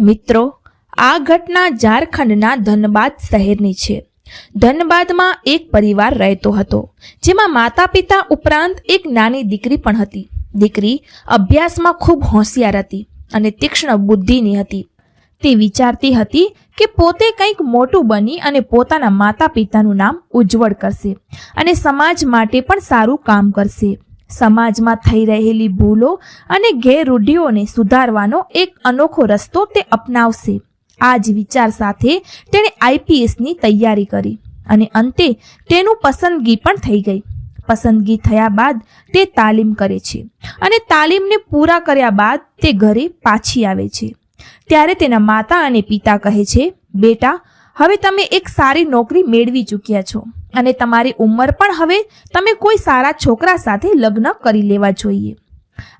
મિત્રો, આ ઘટના ઝારખંડના ધનબાદ શહેરની છે. ધનબાદમાં એક પરિવાર રહેતો હતો, જેમાં માતા પિતા ઉપરાંત એક નાની દીકરી પણ હતી. દીકરી અભ્યાસમાં ખૂબ હોશિયાર હતી અને તીક્ષ્ણ બુદ્ધિની હતી. તે વિચારતી હતી કે પોતે કંઈક મોટું બની અને પોતાના માતા પિતાનું નામ ઉજ્જવળ કરશે અને સમાજ માટે પણ સારું કામ કરશે. સમાજમાં થઈ રહેલી ભૂલો અને ગેરરૂઢિઓને સુધારવાનો એક અનોખો રસ્તો તે અપનાવશે. આ જ વિચાર સાથે તેણે આઈપીએસની તૈયારી કરી અને અંતે તેનું પસંદગી પણ થઈ ગઈ. પસંદગી થયા બાદ તે તાલીમ કરે છે અને તાલીમને પૂરા કર્યા બાદ તે ઘરે પાછી આવે છે. ત્યારે તેના માતા અને પિતા કહે છે, બેટા હવે તમે એક સારી નોકરી મેળવી ચૂક્યા છો અને તમારી ઉંમર પણ હવે તમે કોઈ સારા છોકરા સાથે લગ્ન કરી લેવા જોઈએ.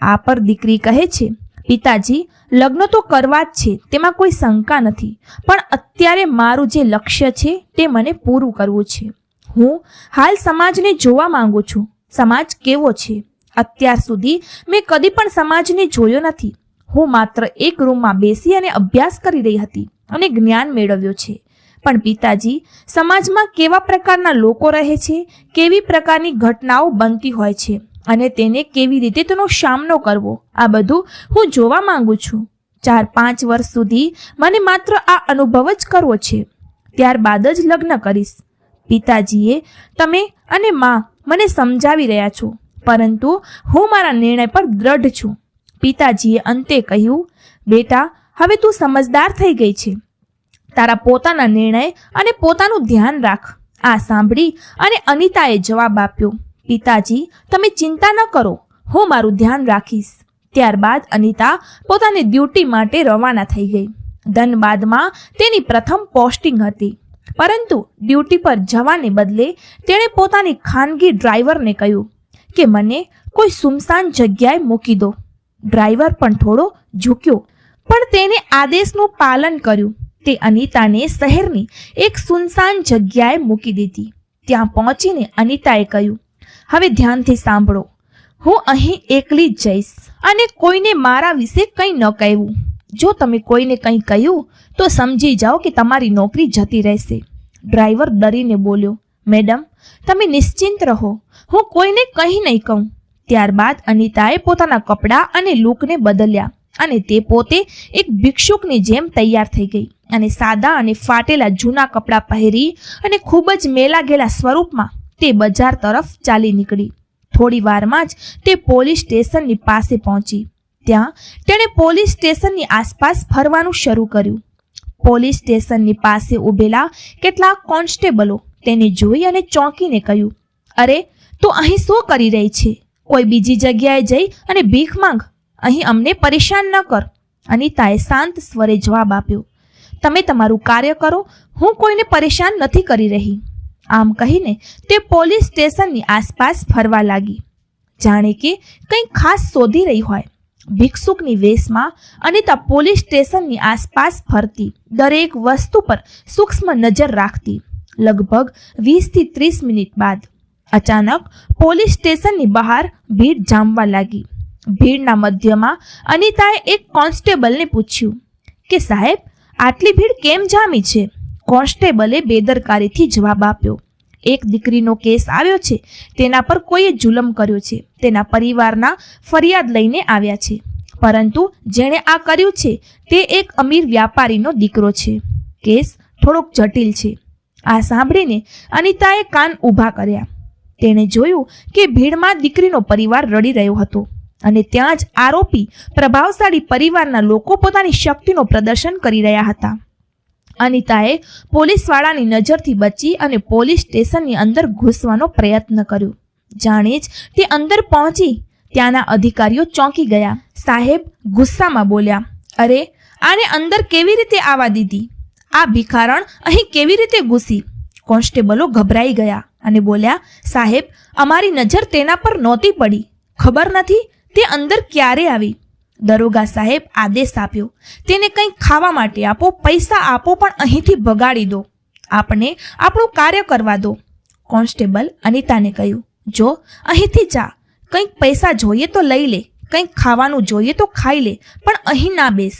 આ પર દીકરી કહે છે, પિતાજી, લગ્ન તો કરવા જ છે, તેમાં કોઈ શંકા નથી, પણ અત્યારે મારું જે લક્ષ્ય છે તે મને પૂરું કરવું છે. હું હાલ સમાજને જોવા માંગુ છું. સમાજ કેવો છે? અત્યાર સુધી મેં કદી પણ સમાજને જોયો નથી. હું માત્ર એક રૂમમાં બેસી અને અભ્યાસ કરી રહી હતી અને જ્ઞાન મેળવ્યો છે. પણ પિતાજી, સમાજમાં કેવા પ્રકારના લોકો રહે છે? કેવી પ્રકારની ઘટનાઓ બનતી હોય છે? અને તેને કેવી રીતે તેનો સામનો કરવો? આ બધું હું જોવા માંગુ છું. ચાર પાંચ વર્ષ સુધી મને માત્ર આ અનુભવ જ કરવો છે. ત્યારબાદ જ લગ્ન કરીશ. પિતાજીએ તમે અને માં મને સમજાવી રહ્યા છો, પરંતુ હું મારા નિર્ણય પર દ્રઢ છું. પિતાજીએ અંતે કહ્યું, બેટા, હવે તું સમજદાર થઈ ગઈ છે. તારા પોતાના નિર્ણય અને પોતાનું ધ્યાન રાખ. આ સાંભળી અને અનિતાએ જવાબ આપ્યો, પિતાજી, તમે ચિંતા ન કરો, હું મારું ધ્યાન રાખીશ. ત્યારબાદ અનિતા પોતાની ડ્યુટી માટે રવાના થઈ ગઈ. ધનબાદમાં તેની પ્રથમ પોસ્ટિંગ હતી. પરંતુ ડ્યુટી પર જવાને બદલે તેણે પોતાની ખાનગી ડ્રાઈવરને કહ્યું કે, મને કોઈ સુમસાન જગ્યાએ મૂકી દો. ડ્રાઈવર પણ થોડો ઝૂક્યો, પણ તેને આદેશનું પાલન કર્યું. તે અનિતાને શહેરની એક સુનસાન જગ્યાએ મૂકી દીધી. ત્યાં પહોંચીને અનિતાએ કહ્યું, હવે ધ્યાનથી સાંભળો. હું અહીં એકલી જ જઈશ અને કોઈને મારા વિશે કંઈ ન કહેવું. જો તમે કોઈને કંઈ કહ્યું, તો સમજી જાઓ કે તમારી નોકરી જતી રહેશે. ડ્રાઈવર ડરીને બોલ્યો, મેડમ, તમે નિશ્ચિંત રહો. હું કોઈને કંઈ નહીં કહું. ત્યારબાદ અનિતાએ પોતાના કપડાં અને લૂકને બદલ્યા અને તે પોતે એક ભિક્ષુકની જેમ તૈયાર થઈ ગઈ. અને સાદા અને ફાટેલા જૂના કપડાં પહેરી અને ખૂબ જ મેલા ગેલા સ્વરૂપમાં તે બજાર તરફ ચાલી નીકળી. થોડી વારમાં જ તે પોલીસ સ્ટેશનની પાસે પહોંચી. ત્યાં તેણે પોલીસ સ્ટેશનની આસપાસ ફરવાનું શરૂ કર્યું. પોલીસ સ્ટેશનની પાસે ઊભેલા કેટલાક કોન્સ્ટેબલો તેને જોઈ અને ચોંકીને કહ્યું, અરે, તું અહીં શું કરી રહી છે? કોઈ બીજી જગ્યાએ જઈ અને ભીખ માંગ? અહીં અમને પરેશાન ન કર. અનિતાએ શાંત સ્વરે જવાબ આપ્યો તમે તમારું કાર્ય કરો. હું કોઈને પરેશાન નથી કરી રહી. આમ કહીને તે પોલીસ સ્ટેશનની આસપાસ ફરવા લાગી. જાણે કે કંઈ ખાસ શોધી રહી હોય. ભિક્ષુકની વેશમાં અનિતા પોલીસ સ્ટેશનની આસપાસ ફરતી. દરેક વસ્તુ પર સૂક્ષ્મ નજર રાખતી. લગભગ વીસથી ત્રીસ મિનિટ બાદ અચાનક પોલીસ સ્ટેશનની બહાર ભીડ જામવા લાગી. ભીડના મધ્યમાં અનિતાએ એક કોન્સ્ટેબલને પૂછ્યું કે સાહેબ આટલી ભીડ કેમ જામી છે? કોન્સ્ટેબલે બેદરકારીથી જવાબ આપ્યો. એક દીકરીનો કેસ આવ્યો છે, તેના પર કોઈએ જુલમ કર્યો છે, તેના પરિવારના ફરિયાદ લઈને આવ્યા છે. પરંતુ જેણે આ કર્યું છે, તે એક અમીર વ્યાપારીનો દીકરો છે. કેસ થોડોક જટિલ છે. આ સાંભળીને અનિતાએ કાન ઊભા કર્યા. તેણે જોયું કે ભીડમાં દીકરીનો પરિવાર રડી રહ્યો હતો. અને ત્યાં જ આરોપી પ્રભાવશાળી પરિવારના લોકો પોતાની શક્તિનો પ્રદર્શન કરી રહ્યા હતા. અનિતાએ પોલીસવાળાની નજરથી બચી અને પોલીસ સ્ટેશનની અંદર ઘૂસવાનો પ્રયત્ન કર્યો. જાણે જ તે અંદર પહોંચી ત્યાંના અધિકારીઓ ચોંકી ગયા. સાહેબ ગુસ્સામાં બોલ્યા, અરે, આને અંદર કેવી રીતે આવવા દીધી? આ ભિખારણ અહીં કેવી રીતે ઘૂસી? કોન્સ્ટેબલો ગભરાઈ ગયા અને બોલ્યા, સાહેબ, અમારી નજર તેના પર નહોતી પડી. ખબર નથી તે અંદર ક્યારે આવી? દરોગા સાહેબ આદેશ આપ્યો, તેને કંઈક ખાવા માટે આપો, પૈસા આપો, પણ અહીંથી ભગાડી દો. આપણે આપણું કાર્ય કરવા દો. કોન્સ્ટેબલ અનિતાને કહ્યું, જો, અહીંથી જા. કંઈક પૈસા જોઈએ તો લઈ લે, કંઈક ખાવાનું જોઈએ તો ખાઈ લે, પણ અહીં ના બેસ.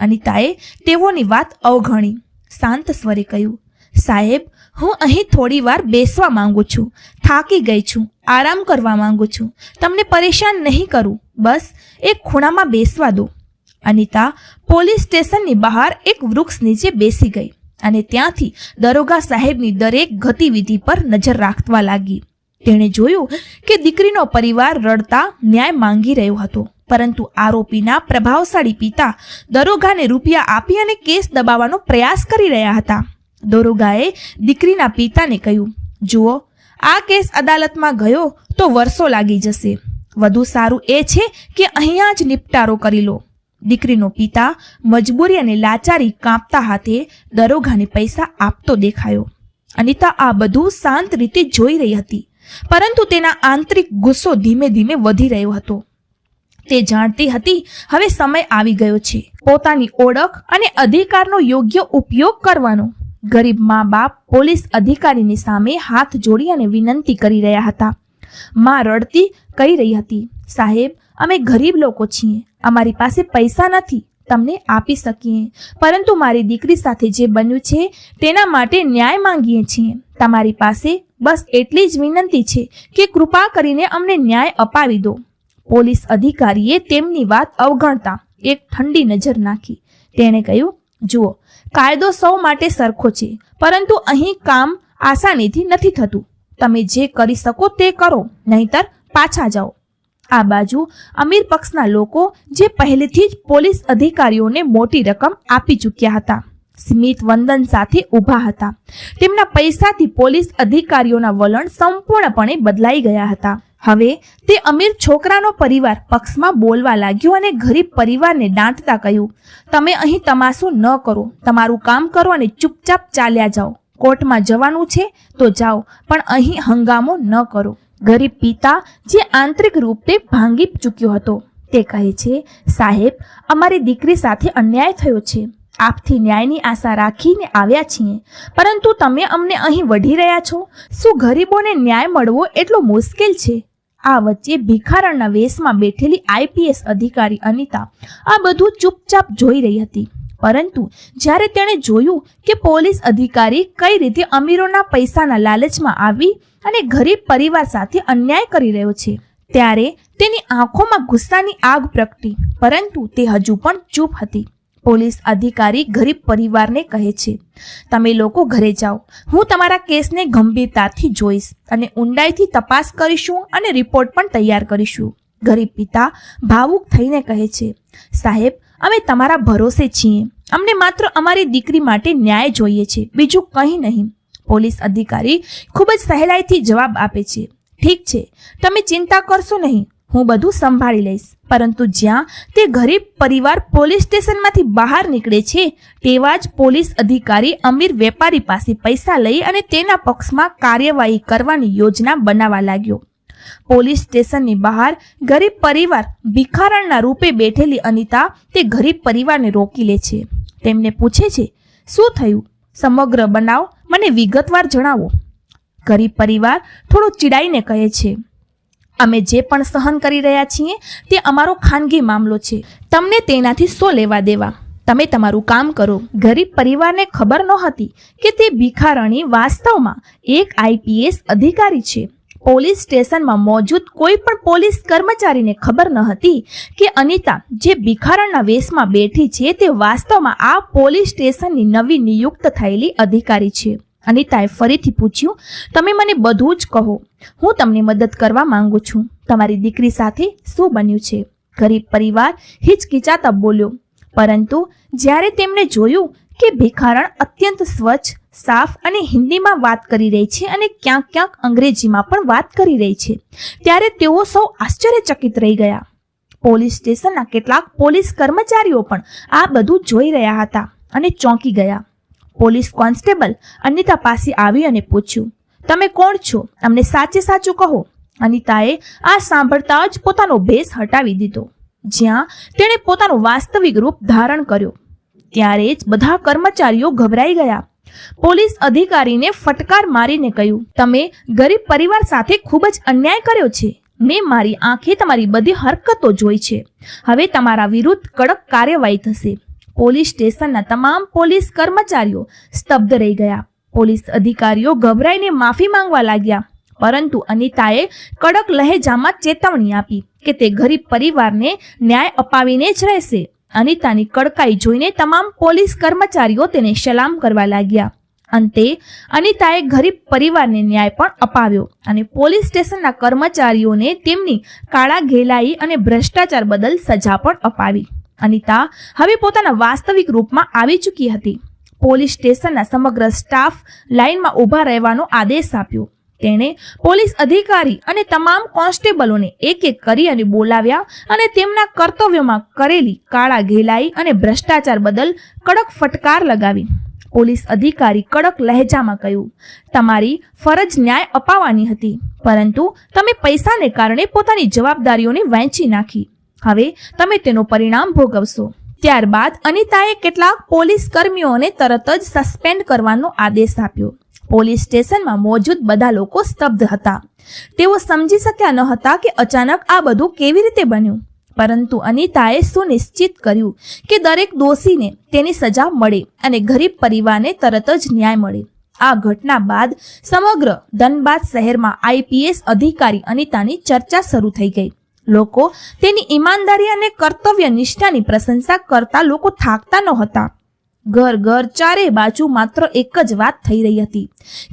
અનિતાએ તેઓની વાત અવગણી. શાંત સ્વરે કહ્યું સાહેબ, હું અહીં થોડી વાર બેસવા માંગુ છું, થાકી ગઈ છું, આરામ કરવા માંગુ છું. તમને પરેશાન નહીં કરું, બસ, એક ખૂણામાં બેસવા દો. અનિતા, પોલીસ સ્ટેશનની બહાર એક વૃક્ષ નીચે બેસી ગઈ અને ત્યાંથી દરોગા સાહેબની દરેક ગતિવિધિ પર નજર રાખવા લાગી. તેણે જોયું કે દીકરીનો પરિવાર રડતા ન્યાય માંગી રહ્યો હતો, પરંતુ આરોપીના પ્રભાવશાળી પિતા દરોગાને રૂપિયા આપી અને કેસ દબાવવાનો પ્રયાસ કરી રહ્યા હતા. દરોગાએ દીકરીના પિતાને કહ્યું, જુઓ, આ કેસ અદાલતમાં ગયો તો વર્ષો લાગી જશે. વધુ સારું એ છે કે અહીંયા જ નિપટારો કરી લો. દીકરીનો પિતા મજબૂરી અને લાચારી કાંપતા હાથે દરોગાને પૈસા આપતો દેખાયો. અનિતા આ બધું શાંત રીતે જોઈ રહી હતી, પરંતુ તેના આંતરિક ગુસ્સો ધીમે ધીમે વધી રહ્યો હતો. તે જાણતી હતી, હવે સમય આવી ગયો છે. પોતાની ઓળખ અને અધિકારનો યોગ્ય ઉપયોગ કરવાનો. ગરીબ મા બાપ પોલીસ અધિકારીની સામે હાથ જોડી અને વિનંતી કરી રહ્યા હતા. માં રડતી કહી રહી હતી, સાહેબ, અમે ગરીબ લોકો છીએ. અમારી પાસે પૈસા નથી. તમને આપી શકીએ. પરંતુ મારી દીકરી સાથે જે બન્યું છે, તેના માટે ન્યાય માંગીએ છીએ. તમારી પાસે બસ એટલી જ વિનંતી છે કે કૃપા કરીને અમને ન્યાય અપાવી દો. પોલીસ અધિકારીએ તેમની વાત અવગણતા એક ઠંડી નજર નાખી. તેણે કહ્યું, જુઓ કાયદો સૌ માટે સરખો છે, પરંતુ અહીં કામ આસાનીથી નથી થતું. તમે જે કરી શકો તે કરો, નહીતર પાછા જાઓ. આ બાજુ અમીર પક્ષના લોકો જે પહેલેથી જ પોલીસ અધિકારીઓને મોટી રકમ આપી ચૂક્યા હતા, સ્મિત વંદન સાથે ઊભા હતા. તેમના પૈસાથી પોલીસ અધિકારીઓના વલણ સંપૂર્ણપણે બદલાઈ ગયા હતા. હવે તે અમીર છોકરાનો પરિવાર પક્ષમાં બોલવા લાગ્યો અને ગરીબ પરિવારને દાંટતા કહ્યું, તમે અહીં તમાશો ન કરો, તમારું કામ કરો અને ચૂપચાપ ચાલ્યા જાઓ. કોર્ટમાં જવાનું છે તો જાઓ, પણ અહીં હંગામો ન કરો. ગરીબ પિતા જે આંતરિક રૂપે ભાંગી ચૂક્યો હતો, તે કહે છે, સાહેબ, અમારી દીકરી સાથે અન્યાય થયો છે. આપથી ન્યાયની આશા રાખીને આવ્યા છીએ. પરંતુ તમે અમને અહીં વઢી રહ્યા છો. શું ગરીબોને ન્યાય મળવો એટલો મુશ્કેલ છે? આ વચ્ચે ભિખારણના વેશમાં બેઠેલી આઈપીએસ અધિકારી અનિતા આ બધું ચૂપચાપ જોઈ રહી હતી. પરંતુ જ્યારે તેણે જોયું કે પોલીસ અધિકારી કઈ રીતે અમીરોના પૈસાના લાલચમાં આવી અને ગરીબ પરિવાર સાથે અન્યાય કરી રહ્યો છે, ત્યારે તેની આંખોમાં ગુસ્સાની આગ પ્રગટી, પરંતુ તે હજુ પણ ચૂપ હતી. પોલીસ અધિકારી ગરીબ પરિવારને કહે છે, તમે લોકો ઘરે જાઓ. હું તમારા કેસને ગંભીરતાથી જોઈશ અને ઊંડાઈથી તપાસ કરીશું અને રિપોર્ટ પણ તૈયાર કરીશું. ગરીબ પિતા ભાવુક થઈને કહે છે, સાહેબ, અમે તમારા ભરોસે છીએ. અમને માત્ર અમારી દીકરી માટે ન્યાય જોઈએ છે, બીજું કંઈ નહીં. પોલીસ અધિકારી ખૂબ જ સહેલાઈથી જવાબ આપે છે, ઠીક છે, તમે ચિંતા કરશો નહીં. હું બધું સંભાળી લઈશ. પરંતુ જ્યાં તે ગરીબ પરિવાર પોલીસ સ્ટેશનમાંથી બહાર નીકળે છે, તેવા જ પોલીસ અધિકારી અમીર વેપારી પાસે પૈસા લઈ અને તેના પક્ષમાં કાર્યવાહી કરવાની યોજના બનાવવા લાગ્યો. પોલીસ સ્ટેશનની બહાર ગરીબ પરિવાર ભિખારણના રૂપે બેઠેલી અનિતા તે ગરીબ પરિવારને રોકી લે છે. તેમને પૂછે છે, શું થયું? સમગ્ર બનાવ મને વિગતવાર જણાવો. ગરીબ પરિવાર થોડો ચીડાઈને કહે છે અમે જે પણ સહન કરી રહ્યા છીએ, તે અમારો ખાનગી મામલો છે. તમને તેનાથી શું લેવા દેવા. તમે તમારું કામ કરો. ગરીબ પરિવારને ખબર નહોતી કે તે ભિખારણી વાસ્તવમાં એક આઈપીએસ અધિકારી છે. પોલીસ સ્ટેશનમાં મોજૂદ કોઈ પણ પોલીસ કર્મચારીને ખબર ન હતી કે અનિતા જે ભિખારણના વેશમાં બેઠી છે, તે વાસ્તવમાં આ પોલીસ સ્ટેશનની નવી નિયુક્ત થયેલી અધિકારી છે. અનિતાએ ફરીથી પૂછ્યું, તમે મને બધું જ કહો. હું તમને મદદ કરવા માંગુ છું. તમારી દીકરી સાથે શું બન્યું છે? ગરીબ પરિવાર હિચકિચાતા બોલ્યો, પરંતુ જ્યારે તેમણે જોયું કે ભિખારણ અત્યંત સ્વચ્છ, સાફ અને હિન્દીમાં વાત કરી રહી છે અને ક્યાંક ક્યાંક અંગ્રેજીમાં પણ વાત કરી રહી છે, ત્યારે તેઓ સૌ આશ્ચર્યચકિત રહી ગયા. પોલીસ સ્ટેશનના કેટલાક પોલીસ કર્મચારીઓ પણ આ બધું જોઈ રહ્યા હતા અને ચોંકી ગયા. પોલીસ કોન્સ્ટેબલ અનિતા પાસે આવી અને પૂછ્યું, તમે કોણ છો? અમને સાચે સાચું કહો. અનિતાએ આ સાંભળતા જ પોતાનો ભેસ હટાવી દીધો, જ્યાં તેણે પોતાનું વાસ્તવિક રૂપ ધારણ કર્યો. ત્યારે જ બધા કર્મચારીઓ ગભરાઈ ગયા. પોલીસ અધિકારીને ફટકાર મારીને કહ્યું, તમે ગરીબ પરિવાર સાથે ખૂબ જ અન્યાય કર્યો છે. મેં મારી આંખે તમારી બધી હરકતો જોઈ છે. હવે તમારા વિરુદ્ધ કડક કાર્યવાહી થશે. પોલીસ સ્ટેશનના તમામ પોલીસ કર્મચારીઓ સ્તબ્ધ રહી ગયા. પોલીસ અધિકારીઓ ગભરાઈને માફી માંગવા લાગ્યા, પરંતુ અનિતાએ કડક લહેજામાં ચેતવણી આપી કે તે ગરીબ પરિવારને ન્યાય અપાવીને જ રહેશે. અનિતાની કડકાઈ જોઈને તમામ પોલીસ કર્મચારીઓ તેને સલામ કરવા લાગ્યા. અંતે અનિતાએ ગરીબ પરિવારને ન્યાય પણ અપાવ્યો અને પોલીસ સ્ટેશનના કર્મચારીઓને તેમની કાળા ઘેલાઈ અને ભ્રષ્ટાચાર બદલ સજા પણ અપાવી. અનિતા હવે પોતાના વાસ્તવિક રૂપમાં આવી ચૂકી હતી. પોલીસ સ્ટેશનના સમગ્ર સ્ટાફ લાઇનમાં ઊભા રહેવાનો આદેશ આપ્યો. તેણે પોલીસ અધિકારી અને તમામ કોન્સ્ટેબલોને એક એક કરી અને બોલાવ્યા અને તેમના કર્તવ્યમાં કરેલી કાળા ઘેલાઈ અને ભ્રષ્ટાચાર બદલ કડક ફટકાર લગાવી. પોલીસ અધિકારી કડક લહેજામાં કહ્યું, તમારી ફરજ ન્યાય અપાવવાની હતી, પરંતુ તમે પૈસાને કારણે પોતાની જવાબદારીઓને વહેંચી નાખી. હવે તમે તેનું પરિણામ ભોગવશો. ત્યારબાદ અનિતાએ કેટલાક પોલીસ કર્મીઓને તરત જ સસ્પેન્ડ કરવાનો આદેશ આપ્યો. પોલીસ સ્ટેશનમાં મોજૂદ બધા લોકો સ્તબ્ધ હતા. તેઓ સમજી શક્યા ન હતા કે અચાનક આ બધું કેવી રીતે બન્યું. પરંતુ અનિતાએ સુનિશ્ચિત કર્યું કે દરેક દોષીને તેની સજા મળે અને ગરીબ પરિવારને તરત જ ન્યાય મળે. આ ઘટના બાદ સમગ્ર ધનબાદ શહેરમાં આઈપીએસ અધિકારી અનિતાની ચર્ચા શરૂ થઈ ગઈ. લોકો તેની ઈમાનદારી અને કર્તવ્ય નિષ્ઠાની પ્રશંસા કરતા લોકો થાકતા નહોતા. ઘર ઘર ચારે બાજુ માત્ર એક જ વાત થઈ રહી હતી,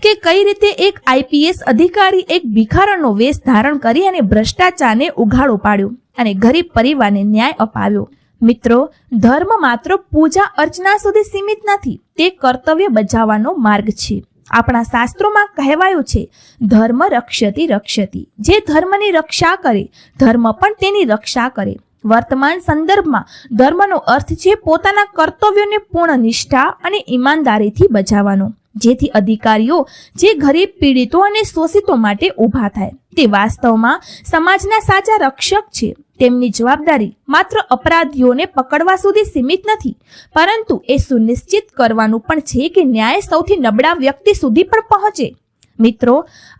કે કઈ રીતે એક આઈપીએસ અધિકારી એક ભિખારણનો વેશ ધારણ કરી અને ભ્રષ્ટાચારને ઉઘાડો પાડ્યો અને ગરીબ પરિવારને ન્યાય અપાવ્યો. મિત્રો, ધર્મ માત્ર પૂજા અર્ચના સુધી સીમિત નથી, તે કર્તવ્ય બજાવવાનો માર્ગ છે. આપણા શાસ્ત્રોમાં કહેવાયું છે, ધર્મ રક્ષતી રક્ષતી. જે ધર્મની રક્ષા કરે, ધર્મ પણ તેની રક્ષા કરે. વર્તમાન સંદર્ભમાં ધર્મનો અર્થ છે પોતાના કર્તવ્યોને પૂર્ણ નિષ્ઠા અને ઈમાનદારીથી બજાવવાનો, જેથી અધિકારીઓ જે ગરીબ પીડિતો અને શોષિતો માટે ઊભા થાય. તે વાસ્તવમાં સમાજના સાચા રક્ષક છે. તેમની જવાબદારી માત્ર અપરાધીઓને પકડવા સુધી સીમિત નથી, પરંતુ એ સુનિશ્ચિત કરવાનું પણ છે કે ન્યાય સૌથી નબળા વ્યક્તિ સુધી પણ પહોંચે. મિત્રો,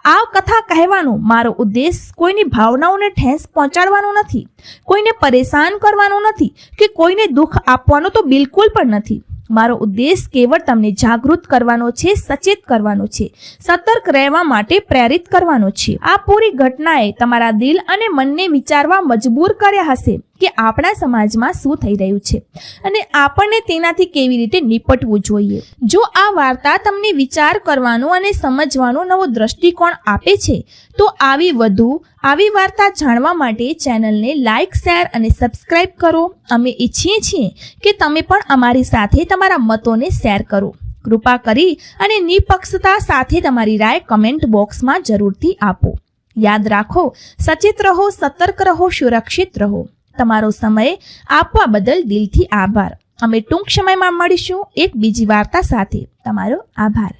આ કથા કહેવાનો મારો ઉદ્દેશ કોઈની ભાવનાઓને ઠેસ પહોંચાડવાનો નથી, કોઈને પરેશાન કરવાનો નથી કે કોઈને દુઃખ આપવાનો તો બિલકુલ પણ નથી. મારો ઉદ્દેશ કેવળ તમને જાગૃત કરવાનો છે, સચેત કરવાનો છે, સતર્ક રહેવા માટે પ્રેરિત કરવાનો છે. આ પૂરી ઘટનાએ તમારા દિલ અને મનને વિચારવા મજબૂર કર્યા હશે. કે આપણા સમાજમાં શું થઈ રહ્યું છે? અને આપણને તેનાથી કેવી રીતે નિપટવું જોઈએ? જો આ વાર્તા તમને વિચાર કરવાનો અને સમજવાનો નવો દ્રષ્ટિકોણ આપે છે, તો આવી વધુ, આવી વાર્તા જાણવા માટે ચેનલને લાઇક શેર અને સબસ્ક્રાઇબ કરો. અમે ઈચ્છીએ છીએ કે તમે પણ અમારી સાથે તમારા મતોને શેર કરો. કૃપા કરી અને નિપક્ષતા સાથે તમારી રાય કમેન્ટ બોક્સમાં જરૂરથી આપો. યાદ રાખો, સચેત રહો, સતર્ક રહો, સુરક્ષિત રહો. તમારો સમય આપવા બદલ દિલથી આભાર. અમે ટૂંક સમયમાં મળીશું એક બીજી વાર્તા સાથે. તમારો આભાર.